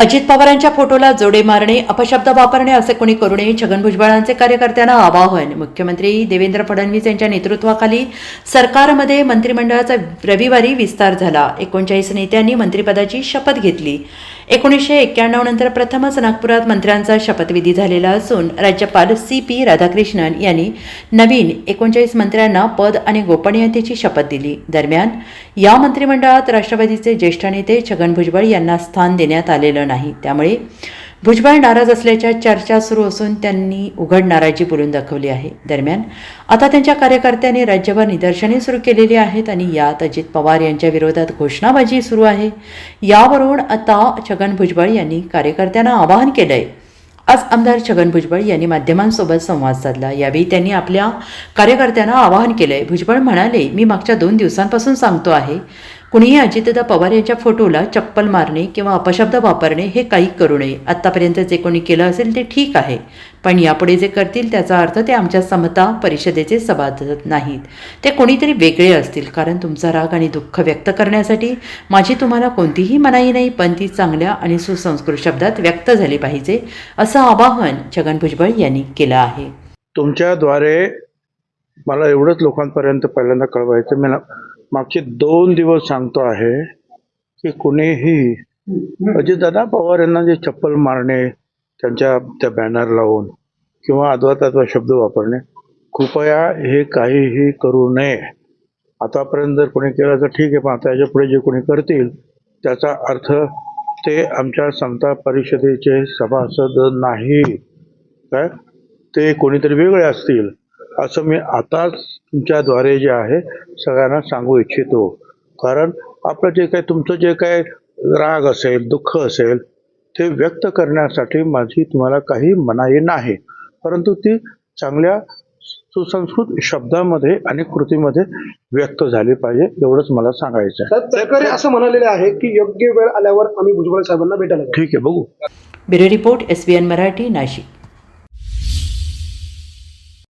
अजित पवारांच्या फोटोला जोडे मारणे अपशब्द वापरणे असे कोणी करू नये छगन भुजबळांचे कार्यकर्त्यांना आवाहन. मुख्यमंत्री देवेंद्र फडणवीस यांच्या नेतृत्वाखाली सरकारमध्ये मंत्रिमंडळाचा रविवारी विस्तार झाला. एकोणचाळीस नेत्यांनी मंत्रिपदाची शपथ घेतली. एकोणीसशे एक्क्याण्णव नंतर प्रथमच नागपुरात मंत्र्यांचा शपथविधी झालेला असून राज्यपाल सी पी राधाकृष्णन यांनी नवीन एकोणचाळीस मंत्र्यांना पद आणि गोपनीयतेची शपथ दिली. दरम्यान या मंत्रिमंडळात राष्ट्रवादीचे ज्येष्ठ नेते छगन भुजबळ यांना स्थान देण्यात आलेलं नाही. त्यामुळे भुजबळ नाराज असल्याच्या चर्चा सुरू असून त्यांनी उघड नाराजी बोलून दाखवली आहे. दरम्यान आता त्यांच्या कार्यकर्त्यांनी राज्यभर निदर्शने सुरू केलेली आहेत आणि यात अजित पवार यांच्या विरोधात घोषणाबाजी सुरू आहे. यावरून आता छगन भुजबळ यांनी कार्यकर्त्यांना आवाहन केलंय. आज आमदार छगन भुजबळ यांनी माध्यमांसोबत संवाद साधला. यावेळी त्यांनी आपल्या कार्यकर्त्यांना आवाहन केलंय. भुजबळ म्हणाले मी मागच्या दोन दिवसांपासून सांगतो आहे कुणीही अजितदा पवार यांच्या फोटोला चप्पल मारणे किंवा अपशब्द वापरणे हे काही करू नये. आत्तापर्यंत जे कोणी केलं असेल ते ठीक आहे. पण यापुढे जे करतील त्याचा अर्थ ते आमच्या समता परिषदेचे सभासद नाहीत. ते कोणीतरी वेगळे असतील. कारण तुमचा राग आणि दुःख व्यक्त करण्यासाठी माझी तुम्हाला कोणतीही मनाई नाही पण ती चांगल्या आणि सुसंस्कृत शब्दात व्यक्त झाली पाहिजे असं आवाहन छगन भुजबळ यांनी केलं आहे. तुमच्याद्वारे मला एवढंच लोकांपर्यंत पहिल्यांदा कळवायचं मी ना- मागचे दोन दिवस सांगतो आहे की कुणीही म्हणजे अजितदादा पवार यांना जे चप्पल मारणे त्यांच्या त्या बॅनर लावून किंवा अद्वैतात्व शब्द वापरणे कृपया हे काहीही करू नये. आतापर्यंत जर कोणी केलं तर ठीक आहे पण आता याच्यापुढे जे कोणी करतील त्याचा अर्थ ते आमच्या समता परिषदेचे सभासद नाही. काय? ते कोणीतरी वेगळे असतील. असं मी आताच तुमच्याद्वारे जे आहे सगळ्यांना सांगू इच्छितो. कारण आपलं जे काही तुमचं जे काही राग असेल दुःख असेल ते व्यक्त करण्यासाठी माझी तुम्हाला काही मनाई नाही. परंतु ती चांगल्या सुसंस्कृत शब्दामध्ये आणि कृतीमध्ये व्यक्त झाली पाहिजे एवढंच मला सांगायचं आहे. असं म्हणालेले आहे की योग्य वेळ आल्यावर आम्ही भुजबळ साहेबांना भेटायला. ठीक आहे बघू. Bureau report S Marathi Nashik.